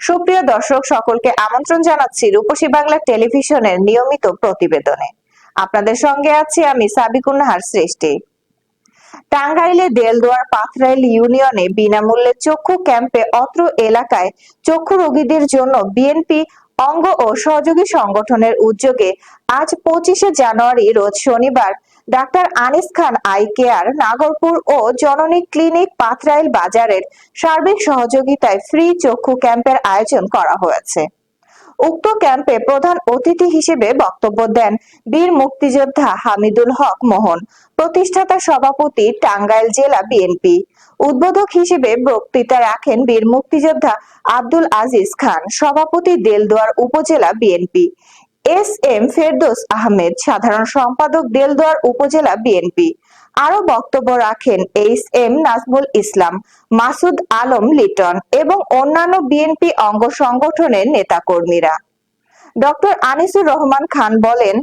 সুপ্রিয় দর্শক, সকলকে আমন্ত্রণ জানাচ্ছি রূপসী বাংলা টেলিভিশনের নিয়মিত প্রতিবেদনে। আপনাদের সঙ্গে আছি আমি সাবিকুন নাহার সৃষ্টি। টাঙ্গাইলে দেলদুয়ার পাথরাইল ইউনিয়নে বিনামূল্যে চক্ষু ক্যাম্পে অত্র এলাকায় চক্ষু রোগীদের জন্য বিএনপি অঙ্গ ও সহযোগী সংগঠনের উদ্যোগে আজ পঁচিশে জানুয়ারি, রোজ শনিবার doctor Anis Khan eye care, Nagarpur ও জননী ক্লিনিক পাথরাইল বাজারের সার্বিক সহযোগিতায় ফ্রি চক্ষু ক্যাম্পের আয়োজন করা হয়েছে। উক্ত ক্যাম্পে প্রধান অতিথি হিসেবে বক্তব্য দেন বীর মুক্তিযোদ্ধা হামিদুল হক মোহন, প্রতিষ্ঠাতা সভাপতি টাঙ্গাইল জেলা বিএনপি। উদ্বোধক হিসেবে বক্তৃতা রাখেন বীর মুক্তিযোদ্ধা আব্দুল আজিজ খান, সভাপতি দেলদুয়ার উপজেলা BNP. S M Ferdous Ahmed, সাধারণ সম্পাদক দেলদুয়ার উপজেলা বিএনপি। আরও বক্তব্য রাখেন এইচ এম নাজমুল ইসলাম, মাসুদ আলম লিটন এবং অন্যান্য বিএনপি অঙ্গ সংগঠনের নেতাকর্মীরা। ডক্টর আনিসুর রহমান খান বলেন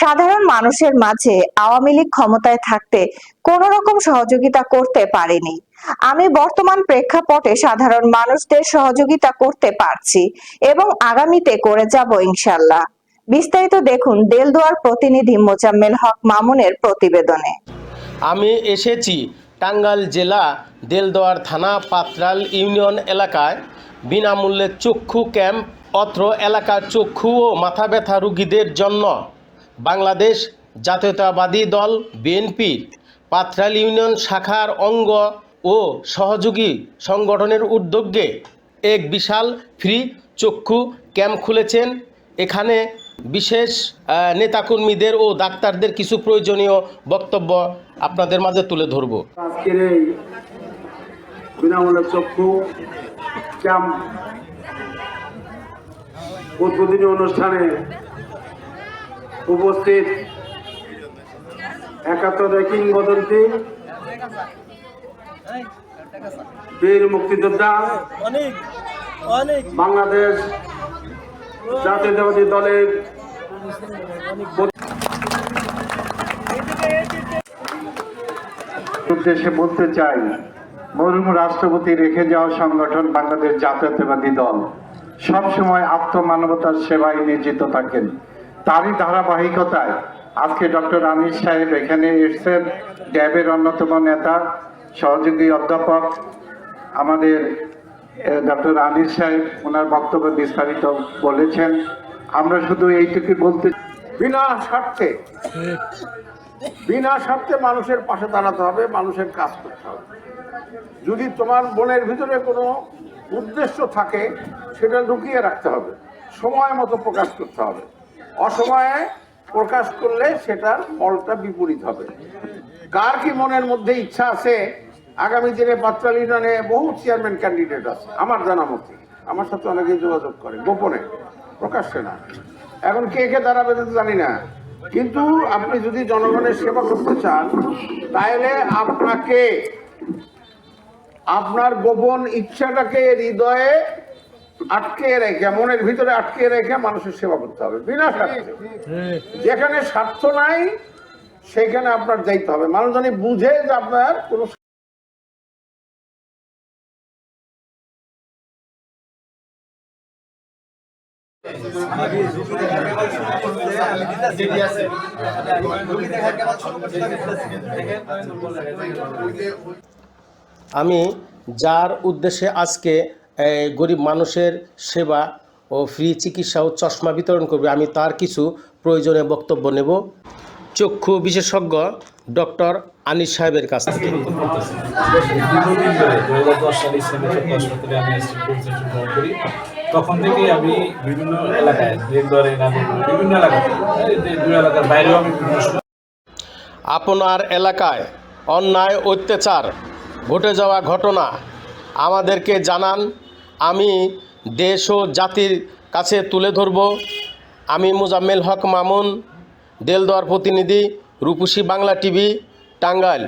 সাধারণ মানুষের মাঝে আওয়ামী লীগ ক্ষমতায় থাকতে কোন রকম সহযোগিতা করতে পারেনি। আমি বর্তমান প্রেক্ষাপটে সাধারণ মানুষদের সহযোগিতা করতে পারছি এবং আগামীতে করে যাব ইনশাল্লাহ বিস্তারিত দেখুন দেলদুয়ার প্রতিনিধি মোজাম্মেল হক মামুনের প্রতিবেদনে। আমি এসেছি টাঙ্গাইল জেলা দেলদোয়ার থানা পাত্রাল ইউনিয়ন এলাকায়। বিনামূল্যে চক্ষু ক্যাম্প, অত্র এলাকার চক্ষু ও মাথা ব্যথা রুগীদের জন্য বাংলাদেশ জাতীয়তাবাদী দল বিএনপির পাত্রাল ইউনিয়ন শাখার অঙ্গ ও সহযোগী সংগঠনের উদ্যোগে এক বিশাল ফ্রি চক্ষু ক্যাম্প খুলেছেন। এখানে বিশেষ নেতাকর্মীদের ও ডাক্তারদের কিছু প্রয়োজনীয় বক্তব্য আপনাদের মাঝে তুলে ধরব। আজকের এই বিনামূল্যে চক্ষু ক্যাম্প উদ্বোধনী অনুষ্ঠানে উপস্থিত একাত্তর কিংবদন্তি বীর মুক্তিযোদ্ধা বাংলাদেশ জাতীয়তাবাদী দলের উদ্দেশ্যে বলতে চাই মরহুম রাষ্ট্রপতি রেখে যাওয়া সংগঠন বাংলাদেশ জাতীয়তাবাদী দল। সবসময় আত্মমানবতার সেবায় নিয়োজিত থাকেন। তারই ধারাবাহিকতায় আজকে ডক্টর আনিস সাহেব এখানে এসছেন। ড্যাবের অন্যতম নেতা, সহযোগী অধ্যাপক, আমাদের ডক্টর আনিস সাহেব ওনার বক্তব্য বিস্তারিত বলেছেন। আমরা শুধু এইটুকু বলতে বিনা স্বার্থে বিনা স্বার্থে মানুষের পাশে দাঁড়াতে হবে, মানুষের কাজ করতে হবে। যদি তোমার মনের ভিতরে কোনো উদ্দেশ্য থাকে, সেটা লুকিয়ে রাখতে হবে, সময় মতো প্রকাশ করতে হবে। অসময়ে প্রকাশ করলে সেটার ফলটা বিপরীত হবে। কার কি মনের মধ্যে ইচ্ছা আছে? আগামী দিনে পাত্রাল ইউনিয়নে বহু চেয়ারম্যান ক্যান্ডিডেট আছে। আমার জানা মতে, আমার সাথে অনেকে যোগাযোগ করে, গোপনে, প্রকাশ্যে না। এখন কে কে দাঁড়াবে জানি না। কিন্তু আপনি যদি জনগণের সেবা করতে চান, তাহলে আপনাকে, আপনার গোপন ইচ্ছাটাকে হৃদয়ে আটকে রেখে মনের ভিতরে আটকে রেখে মানুষের সেবা করতে হবে। বিনা স্বার্থে। যেখানে স্বার্থ নাই সেখানে আপনার যাইতে হবে। মানুষ জানি বুঝে যে আপনার কোনো আমি যার উদ্দেশ্যে আজকে গরিব মানুষের সেবা ও ফ্রি চিকিৎসা ও চশমা বিতরণ করবে। আমি তার কিছু প্রয়োজনীয় বক্তব্য নেব। চক্ষু বিশেষজ্ঞ ডক্টর আনিস সাহেবের কাছ থেকে। দীর্ঘদিন ধরে দু হাজার দশ সালে ইসলামী চক্ষু হাসপাতালে আমি অ্যাসিস্ট্যান্ট করি। তখন থেকেই আমি বিভিন্ন এলাকায় বিভিন্ন এলাকাতে দু- এলাকার বাইরেও আমি আপনার এলাকায় অন্যায় অত্যাচার ঘটে যাওয়া ঘটনা আমাদেরকে জানান। আমি দেশ ও জাতির কাছে তুলে ধরব। আমি মোজাম্মেল হক মামুন, দেলদোয়ার প্রতিনিধি, রূপসী বাংলা টিভি, টাঙ্গাইল।